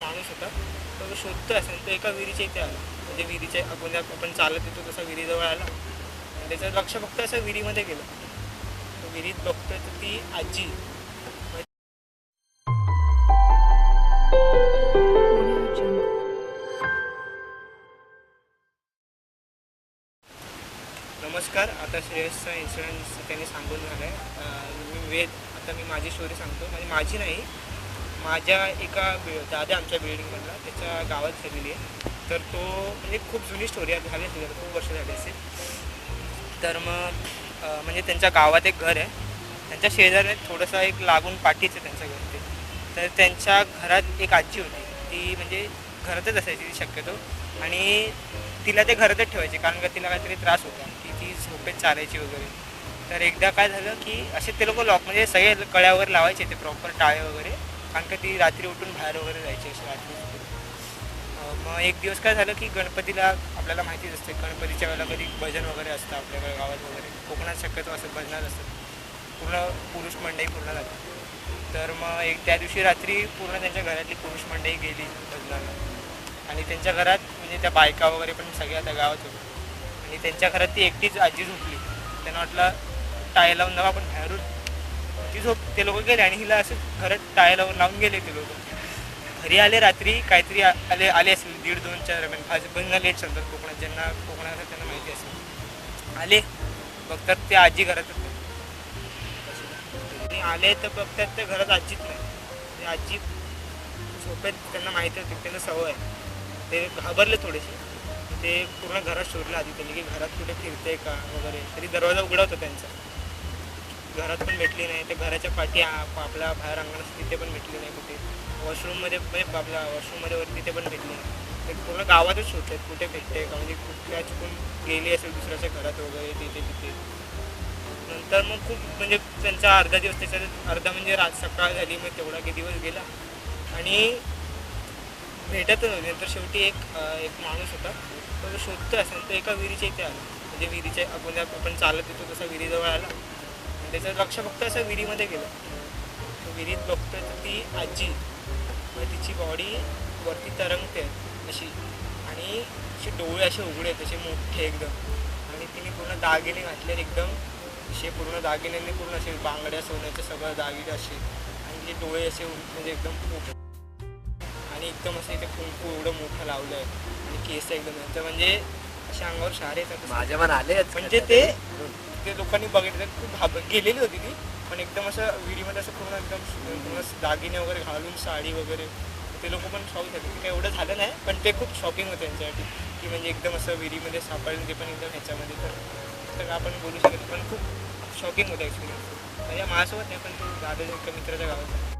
माणूस होता. तो शोधतो असं तो एका विहिरीच्या इथे आला. म्हणजे विहिरीच्या अगोदर आपण चालत येतो तसा विहिरीजवळ आला. आणि त्याचं लक्ष फक्त असं विहिरीमध्ये गेलं. तो विहिरीत बघतोय तर ती आजी. नमस्कार आता श्रेयसचा इन्शुरन्स त्यांनी सांगून झाला आहे मी वेद आता मी माझी स्टोरी सांगतो. म्हणजे माझी नाही माझ्या एका बि- दादा आमच्या बिल्डिंगमधला त्याच्या गावात फॅमिली आहे. तर तो म्हणजे खूप जुनी स्टोरी आहे. झाली असेल खूप वर्ष झाली असेल. तर मग म्हणजे त्यांच्या गावात एक घर आहे. त्यांच्या शेजारने थोडंसं एक लागून पाठीचं त्यांच्या घर ते. तर त्यांच्या घरात एक आजी होती. ती म्हणजे घरातच असायची ती शक्यतो. आणि तिला ते घरातच ठेवायचे कारण का तिला काहीतरी त्रास होता. की ती झोपेत चालायची वगैरे. तर एकदा काय झालं की असे ते लोक लॉक म्हणजे सगळे कळ्या वगैरे लावायचे ते प्रॉपर टाळे वगैरे. कारण का ती रात्री उठून बाहेर वगैरे जायची अशी रात्री मग एक दिवस काय झालं की गणपतीला आपल्याला माहितीच असते गणपतीच्या वेळेला कधी भजन वगैरे असतं आपल्याकडे गावात वगैरे. कोकणात शक्यतो असं भजनात असतं. पूर्ण पुरुष मंडळी पूर्ण जाते तर मग एक त्या दिवशी रात्री पूर्ण त्यांच्या घरातली पुरुष मंडळी गेली भजनाला. आणि त्यांच्या घरात म्हणजे त्या बायका वगैरे पण सगळ्या त्या गावात होत्या. आणि त्यांच्या घरात ती एकटीच आजी झोपली त्यांना वाटलं टाय लावून नका पण बाहेरून ती झोप ते लोक गेले आणि हिला असं घरात टाळे लावून लावून गेले ते लोक. घरी आले रात्री काहीतरी आले आले असेल दीड दोनच्या दरम्यान म्हणजे भाजी पण लेट सांगतात कोकणात. ज्यांना कोकणात त्यांना माहिती असेल. आले बघतात ते आजी घरात आणि आले तर बघतात ते घरात आजीच नाही. आजी झोपेत त्यांना माहिती होती त्यांना सवय आहे. ते घाबरले थोडेसे. ते पूर्ण घरात शोधलं आधी त्यांनी की घरात कुठे फिरते का वगैरे. तरी दरवाजा उघडा होता त्यांचा. घरात पण भेटली नाही ते घराच्या पाठी आ- आपल्या बाहेर अंगणात तिथे पण भेटली नाही कुठे. वॉशरूममध्ये म्हणजे आपल्या वॉशरूममध्ये वरती तिथे पण भेटली नाही. ते पूर्ण गावातच शोधतात कुठे भेटते का म्हणजे कुठल्या चुकून गेली असेल दुसऱ्याच्या घरात वगैरे तिथे तिथे. नंतर मग खूप म्हणजे त्यांचा अर्धा दिवस त्याच्यात अर्धा म्हणजे रात सकाळ झाली मग तेवढा की दिवस गेला. आणि भेटतच नव्हते. नंतर शेवटी एक एक माणूस होता तो शोधतो असेल तो एका विहिरीच्या इथे आला. म्हणजे विहिरीच्या आपण आपण चालत येतो तसा विहिरीजवळ आला. त्याचं लक्ष फक्त असं विहिरीमध्ये गेलं. तो विहिरीत बघतोय तर ती आजी मग तिची बॉडी वरती तरंगते अशी. आणि असे डोळे असे उघडे आहेत असे मोठे एकदम. आणि तिने पूर्ण दागिने घातले एकदम. असे पूर्ण दागिन्यांनी पूर्ण असे बांगड्या सोन्याचे सगळं दागिने असे. आणि तिचे डोळे असे म्हणजे एकदम मोठे आणि एकदम असं इथे कुंकू एवढं मोठं लावलं आहे आणि केस एकदम म्हणजे असे अंगावर शार येतात माझ्या पण आले म्हणजे ते ते लोकांनी बघितलं खूप घाब गेलेली होती ती. पण एकदम असं विहिरीमध्ये असं पूर्ण एकदम पूर्ण दागिने वगैरे घालून साडी वगैरे ते लोक पण शॉक झाले. की काही एवढं झालं नाही पण ते खूप शॉकिंग होतं त्यांच्यासाठी. की म्हणजे एकदम असं विहिरीमध्ये सापडलं ते पण एकदम ह्याच्यामध्ये. तर तर आपण बोलू शकत पण खूप शॉकिंग होतं एक्सपिरियन्स म्हणजे माझ्यासोबत नाही पण तो दादाच्या एका मित्राच्या गावात.